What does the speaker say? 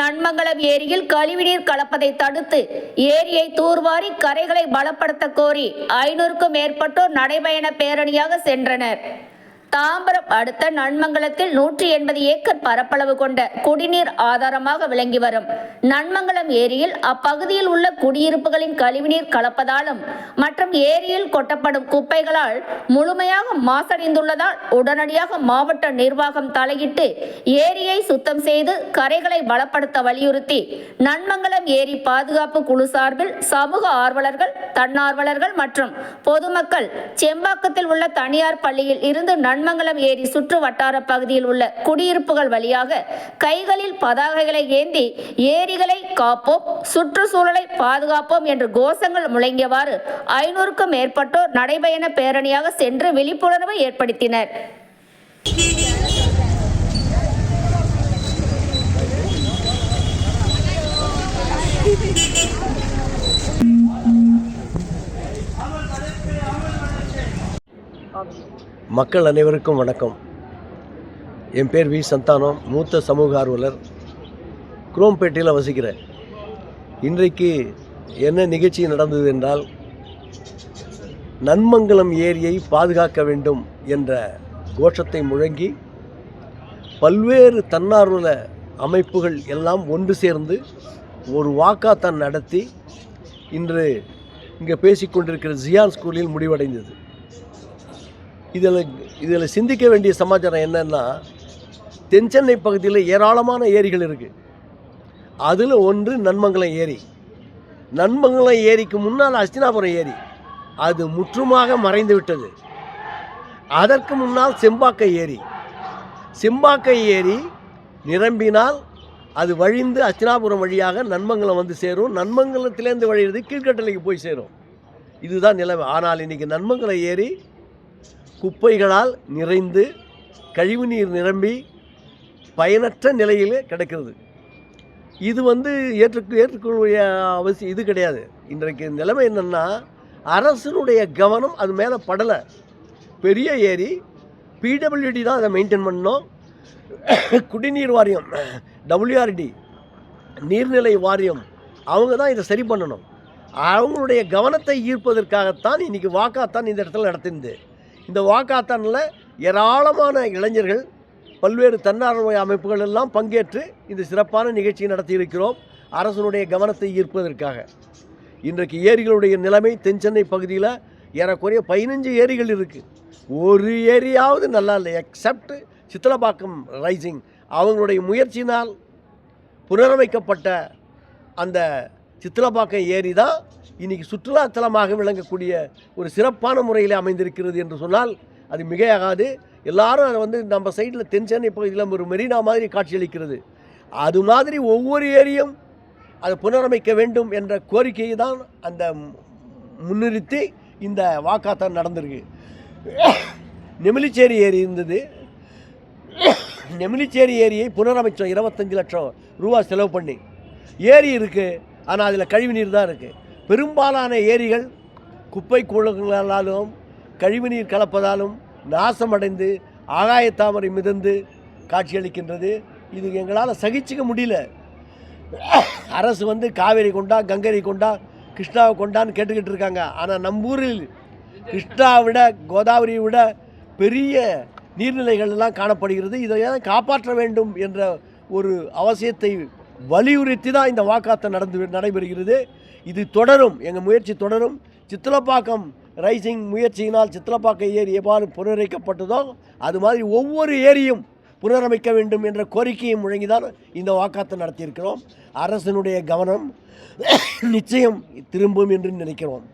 நன்மங்கலம் ஏரியில் கழிவுநீர் கலப்பதை தடுத்து ஏரியை தூர்வாரி கரைகளை பலப்படுத்த கோரி ஐநூறுக்கும் மேற்பட்டோர் நடைபயண பேரணியாக சென்றனர். தாம்பரம் அடுத்த நன்மங்கலத்தில் நூற்றி எண்பது ஏக்கர் பரப்பளவு கொண்ட குடிநீர் ஆதாரமாக விளங்கி வரும். நன்மங்கலம் ஏரியில் அப்பகுதியில் உள்ள குடியிருப்புகளின் கழிவுநீர் கலப்பதாலும் மற்றும் ஏரியில் கொட்டப்படும் குப்பைகளால் முழுமையாக மாசடைந்துள்ளதால் உடனடியாக மாவட்ட நிர்வாகம் தலையிட்டு ஏரியை சுத்தம் செய்து கரைகளை பலப்படுத்த வலியுறுத்தி நன்மங்கலம் ஏரி பாதுகாப்பு குழு சார்பில் சமூக ஆர்வலர்கள் தன்னார்வலர்கள் மற்றும் பொதுமக்கள் செம்பாக்கத்தில் உள்ள தனியார் பள்ளியில் இருந்து நன் நன்மங்கலம் ஏரி சுற்று வட்டார பகுதியில் உள்ள குடியிருப்புகள் வழியாக கைகளில் பதாகைகளை ஏந்தி ஏரிகளை காப்போம் சுற்றுச்சூழலை பாதுகாப்போம் என்று கோஷங்கள் முழங்கியவாறு ஐநூறுக்கும் மேற்பட்டோர் நடைபயண பேரணியாக சென்று விழிப்புணர்வை ஏற்படுத்தினர். மக்கள் அனைவருக்கும் வணக்கம். என் பேர் வி. சந்தானம் மூத்த சமூக ஆர்வலர் குரோம்பேட்டையில் வசிக்கிறேன். இன்றைக்கு என்ன நிகழ்ச்சி நடந்தது என்றால் நன்மங்கலம் ஏரியை பாதுகாக்க வேண்டும் என்ற கோஷத்தை முழங்கி பல்வேறு தன்னார்வல அமைப்புகள் எல்லாம் ஒன்று சேர்ந்து ஒரு வாக்காத்தான் நடத்தி இன்று இங்கே பேசிக்கொண்டிருக்கிற ஜியான் ஸ்கூலில் முடிவடைந்தது. இதில் இதில் சிந்திக்க வேண்டிய சமாச்சாரம் என்னன்னா தென்சென்னை பகுதியில் ஏராளமான ஏரிகள் இருக்குது அதில் ஒன்று நன்மங்கலம் ஏரி. நன்மங்கலம் ஏரிக்கு முன்னால் அஸ்தினாபுரம் ஏரி. அது முற்றுமாக மறைந்து விட்டது. அதற்கு முன்னால் செம்பாக்கை ஏரி. செம்பாக்கை ஏரி நிரம்பினால் அது வழிந்து அஸ்தினாபுரம் வழியாக நன்மங்கலம் வந்து சேரும். நன்மங்கலத்திலேருந்து வழியிறது கீழ்கட்டளைக்கு போய் சேரும். இதுதான் நிலைமை. ஆனால் இன்றைக்கி நன்மங்கலம் ஏரி குப்பைகளால் நிறைந்து கழிவுநீர் நிரம்பி பயனற்ற நிலையில் கிடக்கிறது. இது வந்து ஏற்றுக்கு ஏற்றுக்கொள்ள அவசியம் இது கிடையாது. இன்றைக்கு நிலைமை என்னென்னா அரசினுடைய கவனம் அது மேலே படலை. பெரிய ஏரி பிடபிள்யூடி தான் அதை மெயின்டைன் பண்ணோம். குடிநீர் வாரியம் டபிள்யூஆர்டி நீர்நிலை வாரியம் அவங்க தான் இதை சரி பண்ணணும். அவங்களுடைய கவனத்தை ஈர்ப்பதற்காகத்தான் இன்றைக்கி வாக்காத்தான் இந்த இடத்துல நடத்திருந்தேன் இந்த வாக்காத்தானில் ஏராளமான இளைஞர்கள் பல்வேறு தன்னார்வ அமைப்புகள் எல்லாம் பங்கேற்று இந்த சிறப்பான நிகழ்ச்சியை நடத்தியிருக்கிறோம் அரசனுடைய கவனத்தை ஈர்ப்பதற்காக. இன்றைக்கு ஏரிகளுடைய நிலைமை தென்சென்னை பகுதியில் ஏறக்குறைய பதினஞ்சு ஏரிகள் இருக்குது ஒரு ஏரியாவது நல்லா இல்லை எக்ஸப்ட் சித்தலப்பாக்கம் ரைசிங் அவங்களுடைய முயற்சியினால் புனரமைக்கப்பட்ட அந்த சித்தலப்பாக்கம் ஏரி தான் இன்றைக்கி சுற்றுலாத்தலமாக விளங்கக்கூடிய ஒரு சிறப்பான முறையில் அமைந்திருக்கிறது என்று சொன்னால் அது மிகையாகாது. எல்லாரும் அதை வந்து நம்ம சைடில் தென்சென்னை பகுதியில் ஒரு மெரினா மாதிரி காட்சியளிக்கிறது. அது மாதிரி ஒவ்வொரு ஏரியும் அதை புனரமைக்க வேண்டும் என்ற கோரிக்கையை தான் அந்த முன்னிறுத்தி இந்த வாக்காத்தான் நடந்திருக்கு. நெமிலிச்சேரி ஏரி இருந்தது. நெமிலிச்சேரி ஏரியை புனரமைச்சோம். இருபத்தஞ்சு லட்சம் ரூபா செலவு பண்ணி. ஏரி இருக்குது ஆனால் அதில் கழிவு நீர் தான் இருக்குது பெரும்பாலான ஏரிகள் குப்பை கூழங்களாலும் கழிவுநீர் கலப்பதாலும் நாசமடைந்து ஆகாயத்தாமரை மிதந்து காட்சியளிக்கின்றது. இது எங்களால் சகிச்சிக்க முடியல. அரசு வந்து காவேரி கொண்டா கங்கை கொண்டா கிருஷ்ணாவை கொண்டான்னு கேட்டுக்கிட்டு இருக்காங்க. ஆனால் நம்ம ஊரில் கிருஷ்ணாவை விட கோதாவரியை விட பெரிய நீர்நிலைகள் எல்லாம் காணப்படுகிறது. இதை காப்பாற்ற வேண்டும் என்ற ஒரு அவசியத்தை வலியுறுத்தி தான் இந்த வாக்காத்தம் நடந்து நடைபெறுகிறது. இது தொடரும். எங்கள் முயற்சி தொடரும். சித்தலப்பாக்கம் ரைசிங் முயற்சியினால் சித்தலப்பாக்கம் ஏரி எவ்வாறு புனரமைக்கப்பட்டதோ அது மாதிரி ஒவ்வொரு ஏரியும் புனரமைக்க வேண்டும் என்ற கோரிக்கையை முழங்கிதான் இந்த வாக்காத்தை நடத்தியிருக்கிறோம். அரசனுடைய கவனம் நிச்சயம் திரும்பும் என்று நினைக்கிறோம்.